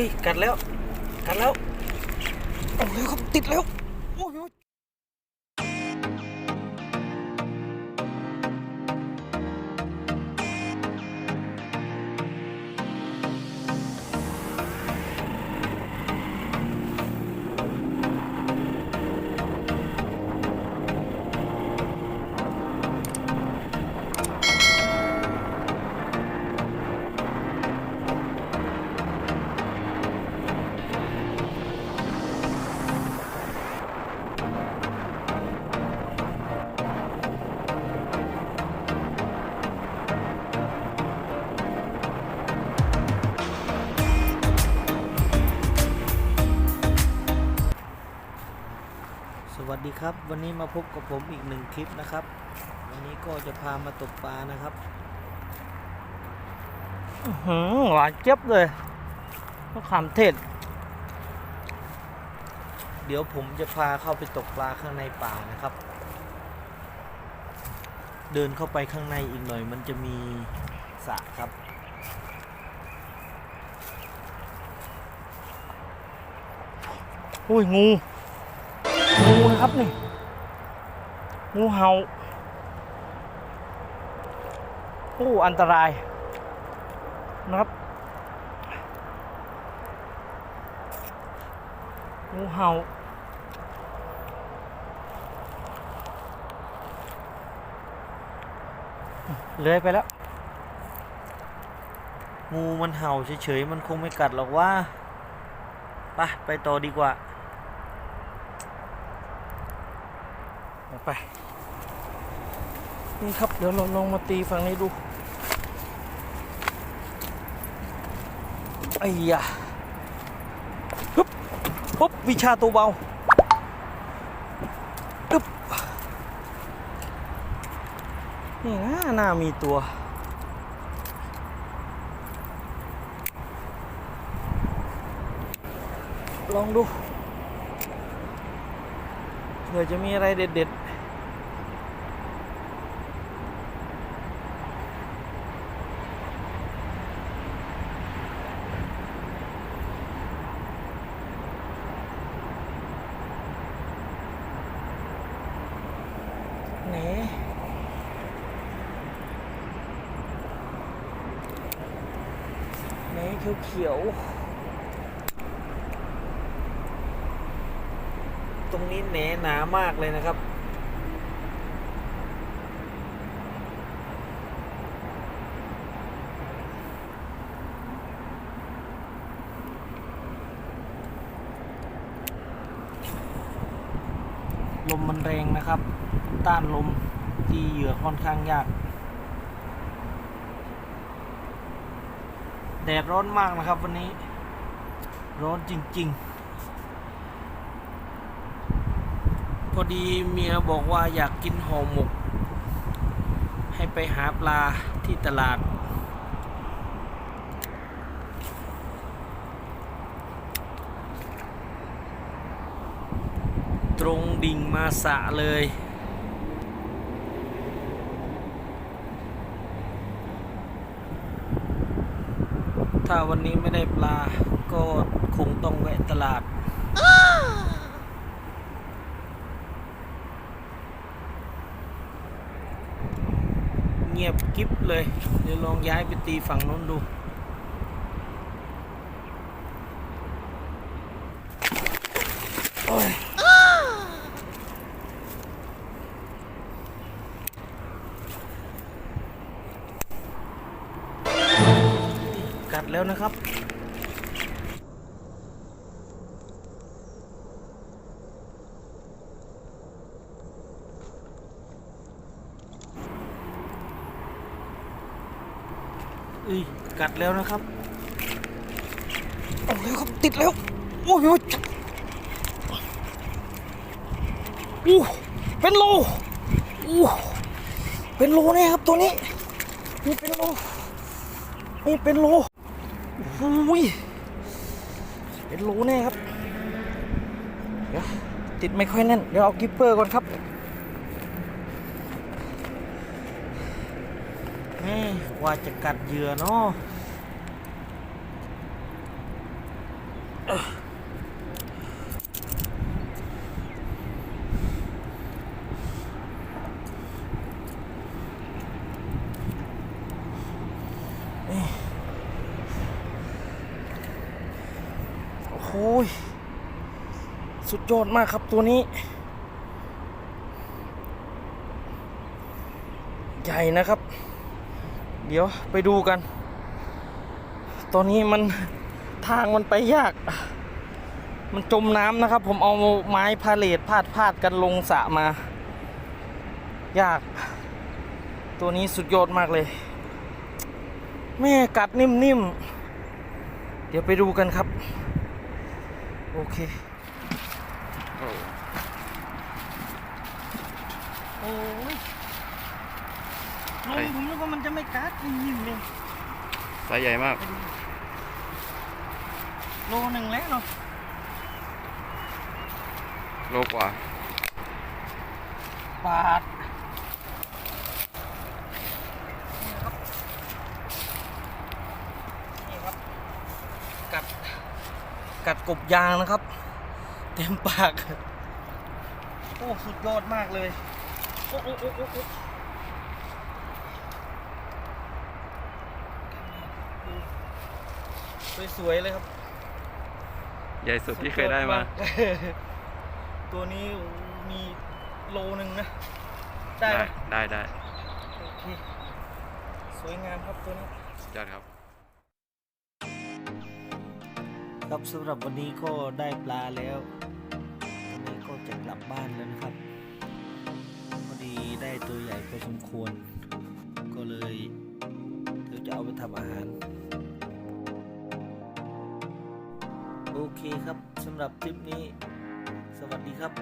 ฮ้ยกัดแล้ว กัดแล้ว ออกแล้วครับ ติดแล้ว โอ้ย ครับ วันนี้มาพบกับผมอีกหนึ่งคลิปนะครับ วันนี้ก็จะพามาตกปลานะครับอื้อหือหวานเจี๊ยบเลยมะขามเทศ เดี๋ยวผมจะพาเข้าไปตกปลาข้างในป่านะครับ เดินเข้าไปข้างในอีกหน่อย มันจะมีสระครับโอ้ยงู งูนะครับนี่งูเห่าโอ้อันตรายนะครับงูเห่าเลื้อยไปแล้ว งูมันเห่าเฉยๆ มันคงไม่กัดหรอกว่า ไปไปต่อดีกว่า เดี๋ยว ไป นี่ครับ เดี๋ยวเราลองมาตีฝั่งนี้ดู ไอ้ยะปึ๊บปุ๊บ วิชาตัวเบาปึ๊บนี่นะน่ามีตัวลองดูเผื่อจะมีอะไรเด็ด ๆ ไหนไหนเขียวๆตรงนี้แหนหนามากเลยนะครับ ลมมันแรงนะครับ ต้านลมตีเหยื่อค่อนข้างยาก แดดร้อนมากนะครับ วันนี้ ร้อนจริง ๆ พอดีเมียบอกว่าอยากกินห่อหมก ให้ไปหาปลาที่ตลาด ตรงดิ่งมาสะเลย ถ้าวันนี้ไม่ได้ปลาก็คงต้องแวะตลาด เงียบกิ๊บเลย เดี๋ยวลองย้ายไปตีฝั่งนู้นดูโอ้ย กัดแล้วนะครับอ้ยกัดแล้วนะครับเอาแล้วครับติดแล้ว โอ้ยโอ้ยอู้เป็นโลอู้เป็นโลแน่ครับตัวนี้ นี่เป็นโลนี่เป็นโล อุ้ยเป็นรูแน่ครับ เดี๋ยวติดไม่ค่อยแน่น เดี๋ยวเอากิปเปอร์ก่อนครับแม่ว่าจะกัดเหยื่อเนาะ โอ้ย สุดยอดมากครับตัวนี้ ใหญ่นะครับ เดี๋ยวไปดูกัน ตอนนี้มันทางมันไปยาก มันจมน้ำนะครับ ผมเอาไม้พาเลทพาดพาดกันลงสระมา ยาก ตัวนี้สุดยอดมากเลย แม่กัดนิ่มๆ เดี๋ยวไปดูกันครับ โอเคโอ้โอ้ยลงผมนึกว่ามันจะไม่กัดนิ่มๆเลยไซส์ใหญ่มาก โลหนึ่งแล้วเนาะโลกว่า บาทนี่ครับ กัด กัดกบยางนะครับ เต็มปาก โอ้ สุดยอดมากเลย โอ้โอ้โอ้โอ้สวยๆเลยครับ ใหญ่สุดที่เคยได้มา ตัวนี้มีโลหนึ่งนะ ได้ได้ได้ได้โอเคสวยงามครับตัวนี้ยอดครับ ครับสำหรับวันนี้ก็ได้ปลาแล้ววันนี้ก็จะกลับบ้านแล้วนะครับพอดีได้ตัวใหญ่พอสมควร ก็เลยเดี๋ยวจะเอาไปทำอาหาร โอเคครับสำหรับคลิปนี้ สวัสดีครับ